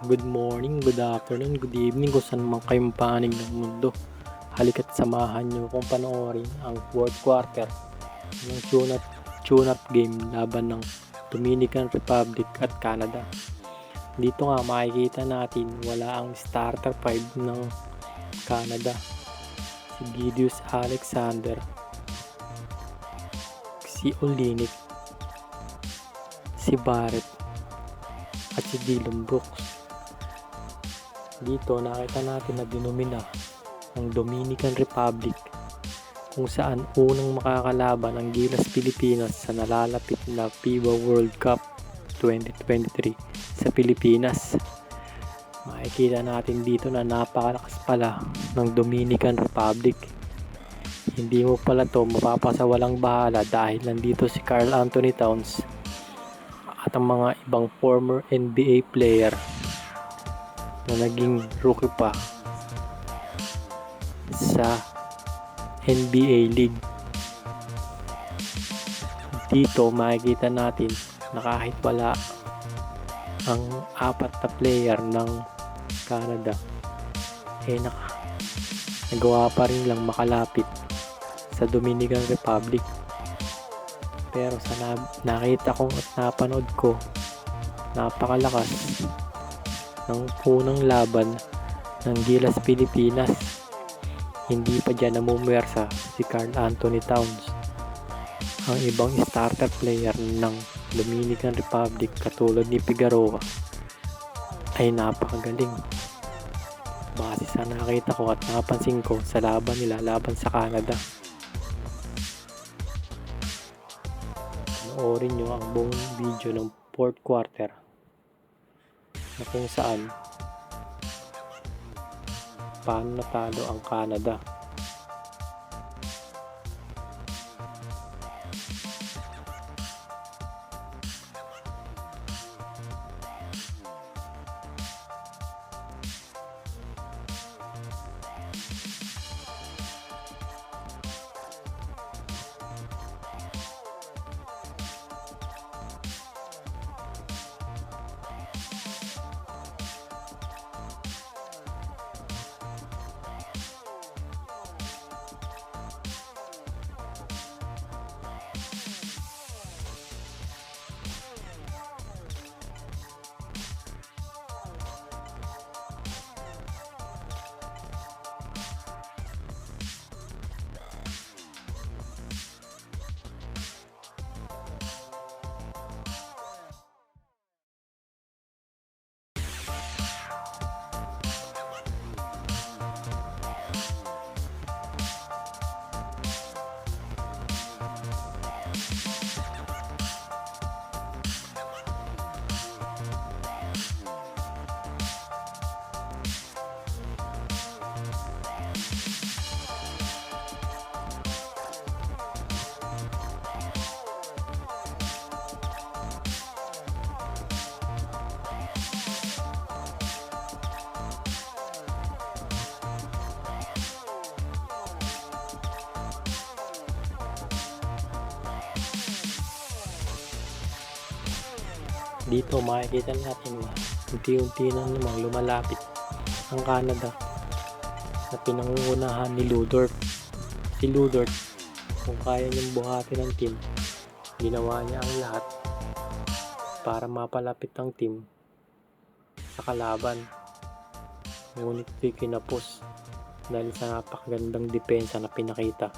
Good morning, good afternoon, good evening kung saan man kayong panig ng mundo. Halika't samahan nyo kung panoorin ang fourth quarter ng tune-up, tune-up game laban ng Dominican Republic at Canada. Dito nga makikita natin wala ang starter 5 ng Canada. Si Gideus Alexander, si Olinik, si Barrett, at si Dylan Brooks. Dito nakita natin na dinumina ng Dominican Republic kung saan unang makakalaban ang Gilas Pilipinas sa nalalapit na FIBA World Cup 2023 sa Pilipinas. Makikita natin dito na napakalakas pala ng Dominican Republic. Hindi mo pala to mapapasawalang bahala dahil nandito si Carl Anthony Towns at ang mga ibang former NBA player na naging rookie pa sa NBA League. Dito makikita natin na kahit wala ang apat na player ng Canada eh naka, nagawa pa rin lang makalapit sa Dominican Republic pero sa na- nakita ko at napanood ko napakalakas ng unang laban ng Gilas Pilipinas. Hindi pa dyan namumwersa si Carl Anthony Towns ang ibang starter player ng Dominican Republic katulad ni Figueroa. Ay napakagaling. Base sa nakita ko at napansin ko sa laban nila laban sa Canada. Panoorin nyo ang buong video ng fourth quarter na kung saan paano natalo ang Canada dito makikita natin na unti-unti na namang lumalapit ang Canada na pinangungunahan ni Ludort. Si Ludort, kung kaya niyang buhati ng team, ginawa niya ang lahat para mapalapit ang team sa kalaban. Ngunit ito'y kinapos dahil sa napakagandang depensa na pinakita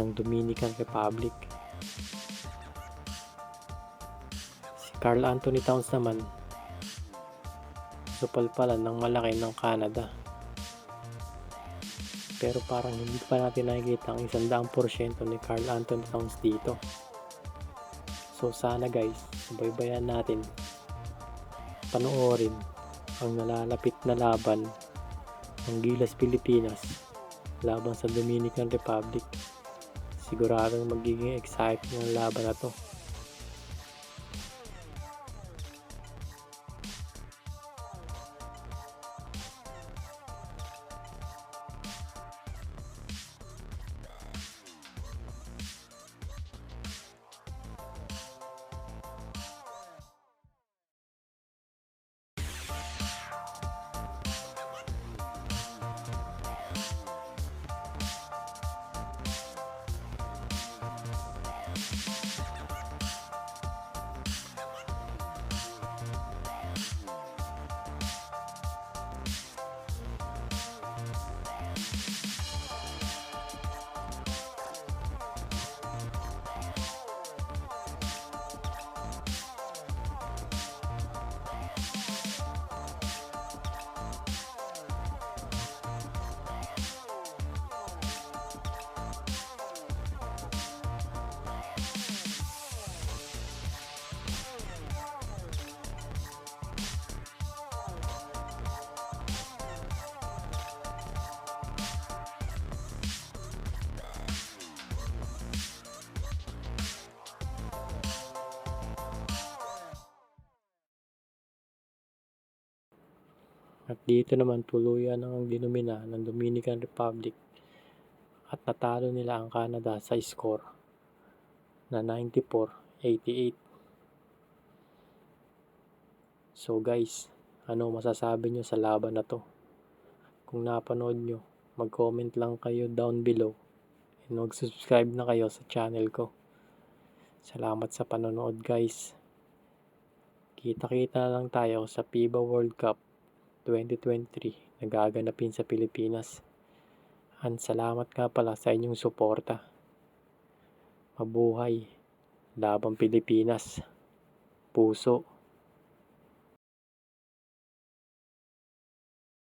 ng Dominican Republic. Carl Anthony Towns naman supalpalan ng malaki ng Canada. Pero parang hindi pa natin nakikita ang isandaang porsyento ni Carl Anthony Towns dito. So sana guys, subaybayan natin panoorin ang nalalapit na laban ng Gilas Pilipinas laban sa Dominican Republic. Siguradong magiging exciting ang laban na to. At dito naman tuluyan ang dinumina ng Dominican Republic at natalo nila ang Canada sa score na 94-88. So guys, ano masasabi nyo sa laban na to? Kung napanood nyo, mag-comment lang kayo down below and mag-subscribe na kayo sa channel ko. Salamat sa panonood guys. Kita-kita lang tayo sa FIBA World Cup 2023 na gaganapin sa Pilipinas. And salamat nga pala sa inyong suporta. Mabuhay. Labang Pilipinas. Puso.